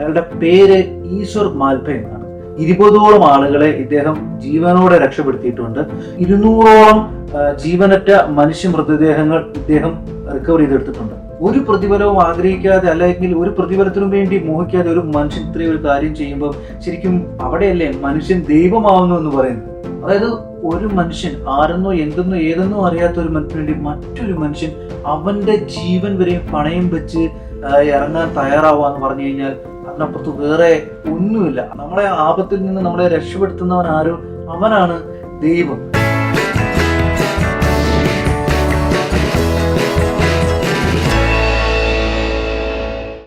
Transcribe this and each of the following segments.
അയാളുടെ പേര് ഈശ്വർ മാൽപ എന്നാണ്. ഇരുപതോളം ആളുകളെ ഇദ്ദേഹം ജീവനോടെ രക്ഷപ്പെടുത്തിയിട്ടുണ്ട്. ഇരുന്നൂറോളം ജീവനറ്റ മനുഷ്യ മൃതദേഹങ്ങൾ ഇദ്ദേഹം റിക്കവർ ചെയ്തെടുത്തിട്ടുണ്ട്. ഒരു പ്രതിഫലവും ആഗ്രഹിക്കാതെ അല്ലെങ്കിൽ ഒരു പ്രതിഫലത്തിനും വേണ്ടി മോഹിക്കാതെ ഒരു മനുഷ്യൻ ഇത്രയും ഒരു കാര്യം ചെയ്യുമ്പോൾ ശരിക്കും അവിടെയല്ലേ മനുഷ്യൻ ദൈവമാവുന്നു എന്ന് പറയുന്നത്? അതായത് ഒരു മനുഷ്യൻ ആരെന്നോ എന്തെന്നോ ഏതെന്നോ അറിയാത്ത ഒരു മനുഷ്യന് വേണ്ടി മറ്റൊരു മനുഷ്യൻ അവന്റെ ജീവൻ വരെയും പണയം വെച്ച് ഇറങ്ങാൻ തയ്യാറാവുക എന്ന് പറഞ്ഞു കഴിഞ്ഞാൽ അതിനപ്പുറത്ത് വേറെ ഒന്നുമില്ല. നമ്മളെ ആപത്തിൽ നിന്ന് നമ്മളെ രക്ഷപ്പെടുത്തുന്നവൻ ആരോ അവനാണ് ദൈവം.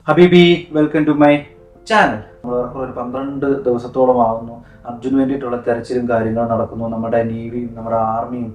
ഹബീബി വെൽക്കം ടു മൈ ചാനൽ നമ്മൾ ഒരു പന്ത്രണ്ട് ദിവസത്തോളം ആവുന്നു അർജുന് വേണ്ടിയിട്ടുള്ള തെരച്ചിലും കാര്യങ്ങളും നടക്കുന്നു. നമ്മുടെ നേവിയും നമ്മുടെ ആർമിയും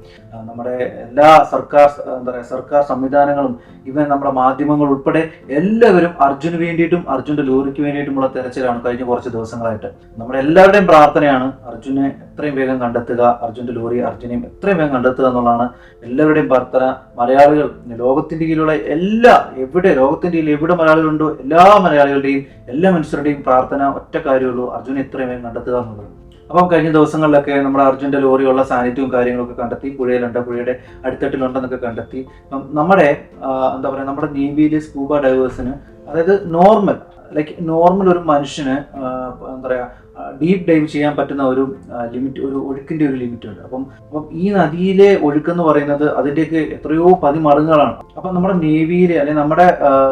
നമ്മുടെ എല്ലാ സർക്കാർ എന്താ പറയുക സർക്കാർ സംവിധാനങ്ങളും ഇവൻ നമ്മുടെ മാധ്യമങ്ങൾ ഉൾപ്പെടെ എല്ലാവരും അർജുന് വേണ്ടിയിട്ടും അർജുന്റെ ലോറിക്ക് വേണ്ടിയിട്ടുമുള്ള തെരച്ചിലാണ് കഴിഞ്ഞ കുറച്ച് ദിവസങ്ങളായിട്ട്. നമ്മുടെ എല്ലാവരുടെയും പ്രാർത്ഥനയാണ് അർജുനെ എത്രയും വേഗം കണ്ടെത്തുക അർജുന്റെ ലോറി അർജുനെയും എത്രയും വേഗം കണ്ടെത്തുക എന്നുള്ളതാണ് എല്ലാവരുടെയും പ്രാർത്ഥന. മലയാളികൾ ലോകത്തിന്റെ കീഴിലുള്ള എല്ലാ എവിടെ ലോകത്തിന്റെ കീഴിൽ എവിടെ മലയാളികളുണ്ടോ എല്ലാ മലയാളികളുടെയും എല്ലാ മനുഷ്യരുടെയും പ്രാർത്ഥന ഒറ്റ കാര്യമുള്ളൂ അർജുനെ എത്രയും വേഗം കണ്ടെത്തുക എന്നുള്ളത്. അപ്പം കഴിഞ്ഞ ദിവസങ്ങളിലൊക്കെ നമ്മുടെ അർജുന്റെ ലോറിയുള്ള സാന്നിധ്യവും കാര്യങ്ങളൊക്കെ കണ്ടെത്തി പുഴയിലുണ്ട് പുഴയുടെ അടിത്തട്ടിലുണ്ടെന്നൊക്കെ കണ്ടെത്തി. നമ്മുടെ എന്താ പറയുക നമ്മുടെ നേവിയിലെ സ്കൂബ ഡൈവേഴ്സിന് അതായത് നോർമൽ ലൈക്ക് നോർമൽ ഒരു മനുഷ്യന് എന്താ പറയുക ഡീപ്പ് ഡൈവ് ചെയ്യാൻ പറ്റുന്ന ഒരു ലിമിറ്റ് ഒരു ഒഴുക്കിന്റെ ഒരു ലിമിറ്റ് ഉണ്ട് അപ്പം അപ്പം ഈ നദിയിലെ ഒഴുക്കെന്ന് പറയുന്നത് അതിന്റെയൊക്കെ എത്രയോ പതിമടങ്ങുകളാണ്. അപ്പം നമ്മുടെ നേവിയിലെ അല്ലെങ്കിൽ നമ്മുടെ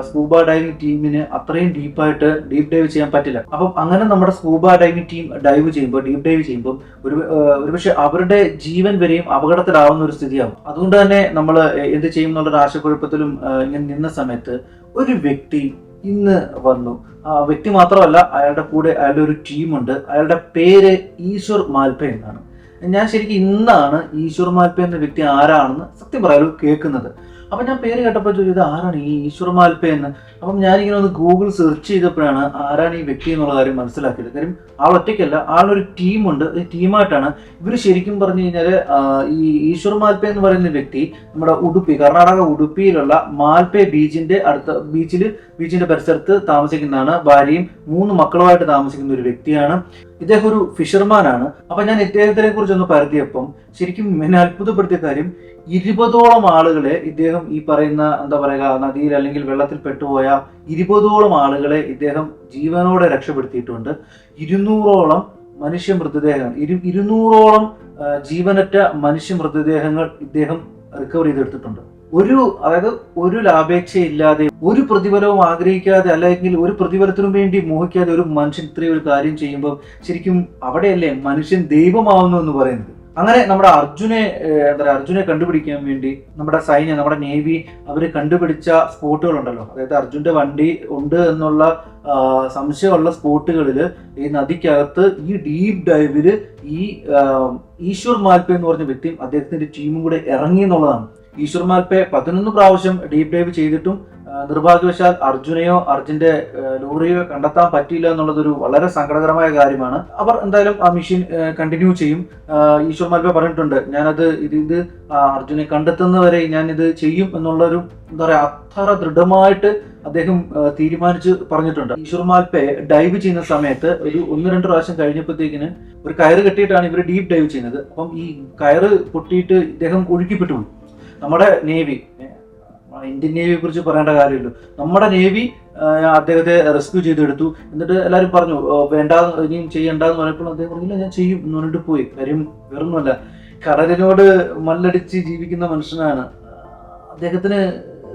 സ്കൂബ ഡൈവിംഗ് ടീമിന് അത്രയും ഡീപ്പായിട്ട് ഡീപ്പ് ഡൈവ് ചെയ്യാൻ പറ്റില്ല. അപ്പം അങ്ങനെ നമ്മുടെ സ്കൂബ ഡൈവിംഗ് ടീം ഡൈവ് ചെയ്യുമ്പോൾ ഡീപ്പ് ഡൈവ് ചെയ്യുമ്പോൾ ഒരു ഒരുപക്ഷെ അവരുടെ ജീവൻ വരെയും അപകടത്തിലാവുന്ന ഒരു സ്ഥിതിയാവും. അതുകൊണ്ട് തന്നെ നമ്മൾ എന്ത് ചെയ്യും എന്നുള്ളൊരു ആശയക്കുഴപ്പത്തിലും ഇങ്ങനെ നിന്ന സമയത്ത് ഒരു വ്യക്തി ഇന്ന് വന്നു. ആ വ്യക്തി മാത്രമല്ല അയാളുടെ കൂടെ അയാളുടെ ഒരു ടീമുണ്ട്. അയാളുടെ പേര് ഈശ്വർ മാൽപ എന്നാണ്. ഞാൻ ശരിക്കും ഇന്നാണ് ഈശ്വർ മാൽപ എന്ന വ്യക്തി ആരാണെന്ന് സത്യം പറയാലോ കേൾക്കുന്നത്. അപ്പൊ ഞാൻ പേര് കേട്ടപ്പോൾ ചോദിച്ചത് ആരാണ് ഈ ഈശ്വർ മാൽപ എന്ന്? അപ്പം ഞാനിങ്ങനെ ഒന്ന് ഗൂഗിൾ സെർച്ച് ചെയ്തപ്പോഴാണ് ആരാണ് ഈ വ്യക്തി എന്നുള്ള കാര്യം മനസ്സിലാക്കിയത്. കാര്യം ആൾ ഒറ്റയ്ക്കല്ല ആളൊരു ടീമുണ്ട് ടീമായിട്ടാണ് ഇവർ ശരിക്കും പറഞ്ഞു കഴിഞ്ഞാൽ ഈ ഈശ്വർ മാൽപ എന്ന് പറയുന്ന വ്യക്തി നമ്മുടെ ഉടുപ്പി കർണാടക ഉടുപ്പിയിലുള്ള മാൽപെ ബീച്ചിന്റെ അടുത്ത ബീച്ചിൽ ബീച്ചിന്റെ പരിസരത്ത് താമസിക്കുന്നതാണ്. ഭാര്യയും മൂന്ന് മക്കളുമായിട്ട് താമസിക്കുന്ന ഒരു വ്യക്തിയാണ്. ഇദ്ദേഹം ഒരു ഫിഷർമാനാണ്. അപ്പൊ ഞാൻ ഇദ്ദേഹത്തിനെ കുറിച്ച് ഒന്ന് പരത്തിയപ്പം ശരിക്കും എന്നെ അത്ഭുതപ്പെടുത്തിയ കാര്യം ഇരുപതോളം ആളുകളെ ഇദ്ദേഹം ഈ പറയുന്ന എന്താ പറയുക നദിയിൽ അല്ലെങ്കിൽ വെള്ളത്തിൽ പെട്ടുപോയ ഇരുപതോളം ആളുകളെ ഇദ്ദേഹം ജീവനോടെ രക്ഷപ്പെടുത്തിയിട്ടുണ്ട്. ഇരുന്നൂറോളം മനുഷ്യ മൃതദേഹങ്ങൾ ഇരു ഇരുന്നൂറോളം ജീവനറ്റ മനുഷ്യ മൃതദേഹങ്ങൾ ഇദ്ദേഹം റിക്കവർ ചെയ്തെടുത്തിട്ടുണ്ട്. ഒരു അതായത് ഒരു ലാഭേച്ഛയില്ലാതെ ഒരു പ്രതിഫലവും ആഗ്രഹിക്കാതെ അല്ലെങ്കിൽ ഒരു പ്രതിഫലത്തിനു വേണ്ടി മോഹിക്കാതെ ഒരു മനുഷ്യൻ ഇത്രയും ഒരു കാര്യം ചെയ്യുമ്പോൾ ശരിക്കും അവിടെയല്ലേ മനുഷ്യൻ ദൈവമാവുന്നു എന്ന് പറയുന്നത്? അങ്ങനെ നമ്മുടെ അർജുനെ എന്താ പറയുക അർജുനെ കണ്ടുപിടിക്കാൻ വേണ്ടി നമ്മുടെ സൈന്യം നമ്മുടെ നേവി അവർ കണ്ടുപിടിച്ച സ്പോട്ടുകൾ ഉണ്ടല്ലോ അതായത് അർജുന്റെ വണ്ടി ഉണ്ട് എന്നുള്ള സംശയമുള്ള സ്പോട്ടുകളിൽ ഈ നദിക്കകത്ത് ഈ ഡീപ് ഡൈവിൽ ഈ ഈശ്വർ മാൽപ്പ എന്ന് പറഞ്ഞ വ്യക്തിയും അദ്ദേഹത്തിന്റെ ടീമും കൂടെ ഇറങ്ങി എന്നുള്ളതാണ്. ഈശ്വർ മാൽപെ പതിനൊന്ന് പ്രാവശ്യം ഡീപ് ഡൈവ് ചെയ്തിട്ടും നിർഭാഗ്യവശാൽ അർജുനെയോ അർജുന്റെ ലോറിയോ കണ്ടെത്താൻ പറ്റിയില്ല എന്നുള്ളതൊരു വളരെ സങ്കടകരമായ കാര്യമാണ്. അവർ എന്തായാലും ആ മെഷീൻ കണ്ടിന്യൂ ചെയ്യും. ഈശ്വർ മാൽപ്പ പറഞ്ഞിട്ടുണ്ട് ഞാനത് ഇത് ഇത് അർജുനെ കണ്ടെത്തുന്നവരെ ഞാൻ ഇത് ചെയ്യും എന്നുള്ളൊരു എന്താ പറയാ അത്ര ദൃഢമായിട്ട് അദ്ദേഹം തീരുമാനിച്ച് പറഞ്ഞിട്ടുണ്ട്. ഈശ്വർ മാൽപ്പെ ഡൈവ് ചെയ്യുന്ന സമയത്ത് ഒരു ഒന്ന് രണ്ട് പ്രാവശ്യം കഴിഞ്ഞപ്പോഴത്തേക്കിന് ഒരു കയറ് കെട്ടിയിട്ടാണ് ഇവർ ഡീപ് ഡൈവ് ചെയ്യുന്നത്. അപ്പം ഈ കയറ് പൊട്ടിയിട്ട് ഇദ്ദേഹം ഒഴുക്കിപ്പെട്ടു നമ്മുടെ നേവി ഇന്ത്യൻ നേവിയെ കുറിച്ച് പറയേണ്ട കാര്യമില്ല. നമ്മുടെ നേവി അദ്ദേഹത്തെ റെസ്ക്യൂ ചെയ്തെടുത്തു. എന്നിട്ട് എല്ലാവരും പറഞ്ഞു "ഓ, വേണ്ട ഇനിയും ചെയ്യണ്ടെന്ന് പറഞ്ഞപ്പോൾ അദ്ദേഹം പറഞ്ഞില്ല ഞാൻ ചെയ്യും എന്ന് പറഞ്ഞിട്ട് പോയി. കാര്യം വേറൊന്നുമല്ല. കടലിനോട് മല്ലടിച്ച് ജീവിക്കുന്ന മനുഷ്യനാണ്. അദ്ദേഹത്തിന്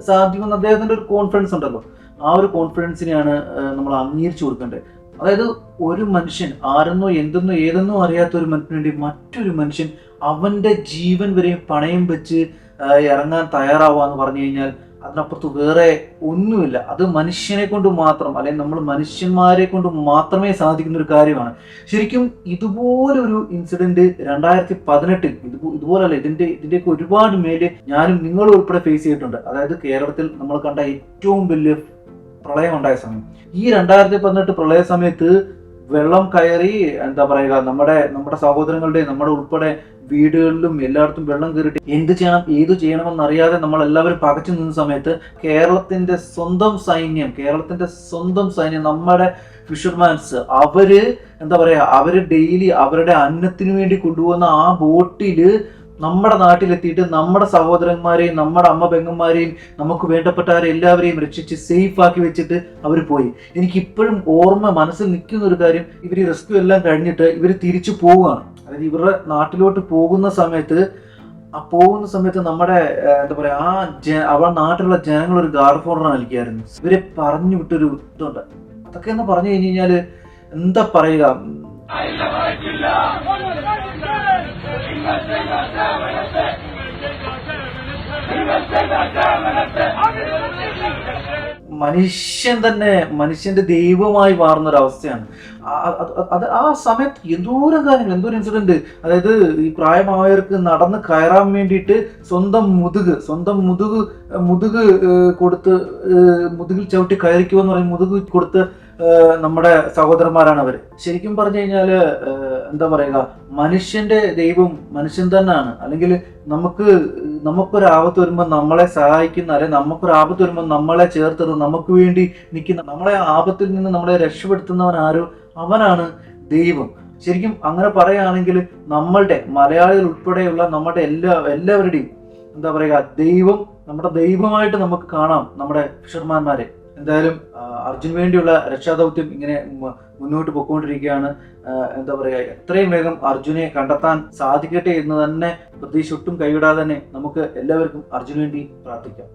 സാധ്യമെന്ന് അദ്ദേഹത്തിന്റെ ഒരു കോൺഫിഡൻസ് ഉണ്ടല്ലോ. ആ ഒരു കോൺഫിഡൻസിനെയാണ് നമ്മൾ അംഗീകരിച്ചു കൊടുക്കേണ്ടത്. അതായത് ഒരു മനുഷ്യൻ ആരെന്നോ എന്തെന്നോ ഏതെന്നോ അറിയാത്ത ഒരു മനുഷ്യന് വേണ്ടി മറ്റൊരു മനുഷ്യൻ അവന്റെ ജീവൻ വരെയും പണയം വെച്ച് ഇറങ്ങാൻ തയ്യാറാവുക എന്ന് പറഞ്ഞു കഴിഞ്ഞാൽ അതിനപ്പുറത്ത് വേറെ ഒന്നുമില്ല. അത് മനുഷ്യനെ കൊണ്ട് മാത്രം അല്ലെങ്കിൽ നമ്മൾ മനുഷ്യന്മാരെ കൊണ്ട് മാത്രമേ സാധിക്കുന്ന ഒരു കാര്യമാണ്. ശരിക്കും ഇതുപോലൊരു ഇൻസിഡന്റ് രണ്ടായിരത്തി പതിനെട്ടിൽ ഇത് ഇതുപോലല്ല ഇതിന്റെ ഇതിന്റെയൊക്കെ ഒരുപാട് മേൽ ഞാനും നിങ്ങളും ഉൾപ്പെടെ ഫേസ് ചെയ്തിട്ടുണ്ട്. അതായത് കേരളത്തിൽ നമ്മൾ കണ്ട ഏറ്റവും വലിയ പ്രളയം ഉണ്ടായ സമയം. ഈ രണ്ടായിരത്തി പതിനെട്ട് പ്രളയ സമയത്ത് വെള്ളം കയറി എന്താ പറയുക നമ്മുടെ നമ്മുടെ സഹോദരങ്ങളുടെ നമ്മുടെ ഉൾപ്പെടെ വീടുകളിലും എല്ലായിടത്തും വെള്ളം കയറിയിട്ട് എന്ത് ചെയ്യണം ഏത് ചെയ്യണമെന്നറിയാതെ നമ്മൾ എല്ലാവരും പകച്ചു നിന്ന സമയത്ത് കേരളത്തിന്റെ സ്വന്തം സൈന്യം കേരളത്തിന്റെ സ്വന്തം സൈന്യം നമ്മുടെ ഫിഷർമാൻസ് അവർ എന്താ പറയാ അവർ ഡെയിലി അവരുടെ അന്നത്തിന് വേണ്ടി കൊണ്ടുപോകുന്ന ആ ബോട്ടിൽ നമ്മുടെ നാട്ടിലെത്തിയിട്ട് നമ്മുടെ സഹോദരന്മാരെയും നമ്മുടെ അമ്മ പെങ്ങന്മാരെയും നമുക്ക് വേണ്ടപ്പെട്ടവരെ എല്ലാവരെയും രക്ഷിച്ച് സേഫ് ആക്കി വെച്ചിട്ട് അവർ പോയി. എനിക്കിപ്പോഴും ഓർമ്മ മനസ്സിൽ നിൽക്കുന്ന ഒരു കാര്യം ഇവർ റെസ്ക്യൂ എല്ലാം കഴിഞ്ഞിട്ട് ഇവർ തിരിച്ചു പോവുകയാണ്. അതായത് ഇവരുടെ നാട്ടിലോട്ട് പോകുന്ന സമയത്ത് ആ പോകുന്ന സമയത്ത് നമ്മുടെ എന്താ പറയാ ആ ജ അവരുടെ നാട്ടിലുള്ള ജനങ്ങൾ ഒരു ഗാർഡ് ഫോർണർ നൽകിയായിരുന്നു. ഇവരെ പറഞ്ഞു വിട്ടൊരു ഇതുണ്ട്. അതൊക്കെ എന്ന് പറഞ്ഞു കഴിഞ്ഞു കഴിഞ്ഞാൽ എന്താ പറയുക? മനുഷ്യൻ തന്നെ മനുഷ്യന്റെ ദൈവമായി മാറുന്ന ഒരു അവസ്ഥയാണ് അത് ആ സമയത്ത് എന്തോരം കാര്യങ്ങൾ എന്തോരം ഇൻസിഡന്റ് അതായത് ഈ പ്രായമായവർക്ക് നടന്ന് കയറാൻ വേണ്ടിയിട്ട് സ്വന്തം മുതുക് സ്വന്തം മുതുക് മുതുക് കൊടുത്ത് മുതുകിൽ ചവിട്ടി കയറിക്കുമെന്ന് പറയും മുതുക് കൊടുത്ത് നമ്മുടെ സഹോദരന്മാരാണ് അവർ ശരിക്കും പറഞ്ഞു കഴിഞ്ഞാൽ എന്താ പറയുക മനുഷ്യന്റെ ദൈവം മനുഷ്യൻ തന്നെയാണ്. അല്ലെങ്കിൽ നമുക്ക് നമുക്കൊരു ആപത്ത് വരുമ്പോൾ നമ്മളെ സഹായിക്കുന്ന അല്ലെ നമുക്കൊരു ആപത്ത് വരുമ്പോൾ നമ്മളെ ചേർത്തത് നമുക്ക് വേണ്ടി നിൽക്കുന്ന നമ്മളെ ആപത്തിൽ നിന്ന് നമ്മളെ രക്ഷപ്പെടുത്തുന്നവൻ ആരോ അവനാണ് ദൈവം. ശരിക്കും അങ്ങനെ പറയുകയാണെങ്കിൽ നമ്മളുടെ മലയാളികൾ ഉൾപ്പെടെയുള്ള നമ്മുടെ എല്ലാ എല്ലാവരുടെയും എന്താ പറയുക ദൈവം നമ്മുടെ ദൈവമായിട്ട് നമുക്ക് കാണാം നമ്മുടെ ഫിഷർമാന്മാരെ എന്തായാലും അർജുന് വേണ്ടിയുള്ള രക്ഷാദൗത്യം ഇങ്ങനെ മുന്നോട്ട് പോയിക്കൊണ്ടിരിക്കുകയാണ് എന്താ പറയുക എത്രയും വേഗം അർജുനെ കണ്ടെത്താൻ സാധിക്കട്ടെ എന്ന് തന്നെ പ്രതീക്ഷ ഒട്ടും കൈവിടാതെ തന്നെ നമുക്ക് എല്ലാവർക്കും അർജുന് വേണ്ടി പ്രാർത്ഥിക്കാം.